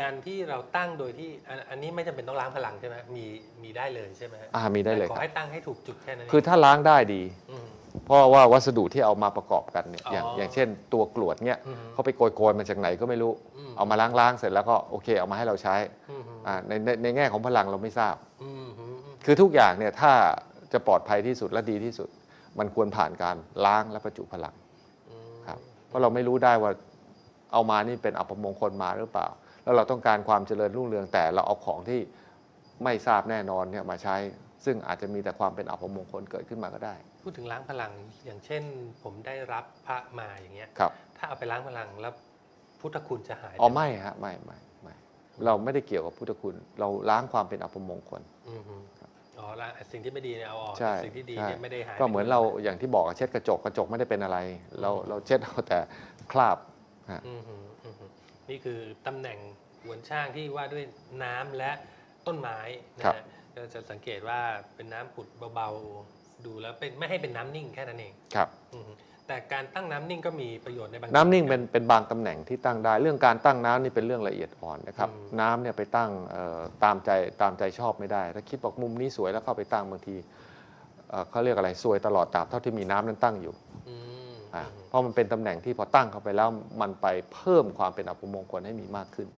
การที่เราตั้งโดยที่อันอันนี้ไม่จำเป็นต้องล้างพลังใช่ไหมมีมีได้เลยใช่ไหมฮะอ่ามีได้เลยแต่ขคอรับ ให้ตั้งให้ถูกจุดแค่นั้นเงคือถ้าล้างได้ดี ม เพราะว่าวัสดุที่เอามาประกอบกันเนี่ยอ๋อออย่างอย่างเช่นตัวกรวดเนี่ยอืมเขาไปโกยๆมาจากไหนก็ไม่รู้ อืม เอามาล้างๆเสร็จแล้วก็โอเคเอามาให้เราใช้อืมอืมอ่าในในในแง่ของพลังเราไม่ทราบ อืมอืมอืมคือทุกอย่างเนี่ยถ้าจะปลอดภัยที่สุดและดีที่สุด มันควรผ่านการล้างและประจุพลังอืมครับ เพราะเราไม่รู้ได้ว่าเอามานี่เป็นอัปมงคลมาหรือเปล่า แล้วเราต้องการความเจริญรุ่งเรืองแต่เราเอาของที่ไม่ทราบแน่นอนเนี่ยมาใช้ ซึ่งอาจจะมีแต่ความเป็นอัปมงคลเกิดขึ้นมาก็ได้ พูดถึงล้างพลังอย่างเช่น ผมได้รับพระมาอย่างเงี้ยครับ ถ้าเอาไปล้างพลังแล้วพุทธคุณจะหายอ๋อหไม่ฮะไม่ไม่ไม่เราไม่ได้เกี่ยวกับพุทธคุณ เราล้างความเป็นอัปมงคล อืมอืมอ๋อแล้วสิ่งที่ไม่ดีเนี่ยเอาออกใช่สิ่งที่ดีใช่เนี่ยไม่ได้หายก็เหมือนเราอย่างที่บอกอะเช็ดกระจกกระจกไม่ได้เป็นอะไร เราเราเช็ดเอาแต่คราบ อืมอืมอืมอืม นี่คือตำแหน่งหวนช่างที่ว่าด้วยน้ำและต้นไม้นะฮะก็จะสังเกตว่าเป็นน้ำผุดเบาๆ ดูแล้วเป็นไม่ให้เป็นน้ำนิ่งแค่นั้นเองครับอืมแต่การตั้งน้ำนิ่งก็มีประโยชน์ในบางน้ำนิ่งเป็นเป็นบางตำแหน่งที่ตั้งได้ เรื่องการตั้งน้ำนี่เป็นเรื่องละเอียดอ่อนนะครับอืมน้ำเนี่ยไปตั้งเอ่อตามใจตามใจชอบไม่ได้ ถ้าคิดบอกมุมนี้สวยแล้วเข้าไปตั้งบางทีเอ่อเขาเรียกอะไรสวยตลอดตราบเท่าที่มีน้ำนั้นตั้งอยู่อืมอะอืม เพราะมันเป็นตำแหน่งที่พอตั้งเข้าไปแล้วมันไปเพิ่มความเป็นอัปมงคลให้มีมากขึ้น